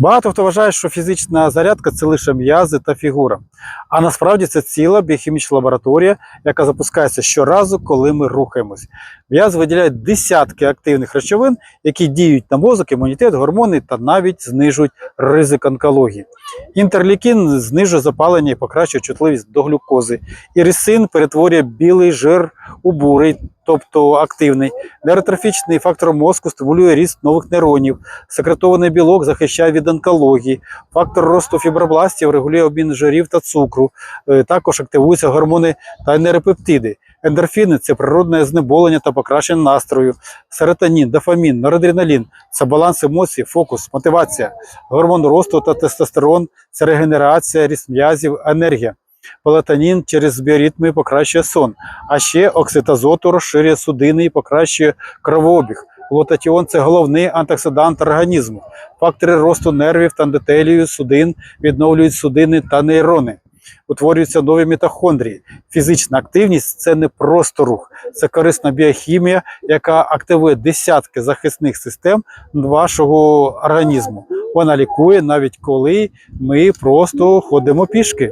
Багато хто вважає, що фізична зарядка це лише м'язи та фігура. А насправді це ціла біохімічна лабораторія, яка запускається щоразу, коли ми рухаємось. М'яз виділяють десятки активних речовин, які діють на мозок, імунітет, гормони та навіть знижують ризик онкології. Інтерлікін знижує запалення і покращує чутливість до глюкози. Ірисин перетворює білий жир у бурий, тобто активний. Нейротрофічний фактор мозку стимулює ріст нових нейронів. Секретований білок захищає від онкології. Фактор росту фібробластів регулює обмін жирів та цукру. Е, Також активуються гормони та нейропептиди. Ендорфіни це природне знеболення та покращення настрою. Серотонін, дофамін, норадреналін це баланс емоцій, фокус, мотивація. Гормон росту та тестостерон це регенерація, ріст м'язів, енергія. Мелатонін через біоритми покращує сон, а ще окситозоту розширює судини і покращує кровообіг. Глутатіон – це головний антиоксидант організму. Фактори росту нервів та ендотелію судин відновлюють судини та нейрони. Утворюються нові мітохондрії. Фізична активність це не просто рух, це корисна біохімія, яка активує десятки захисних систем вашого організму. Вона лікує навіть коли ми просто ходимо пішки.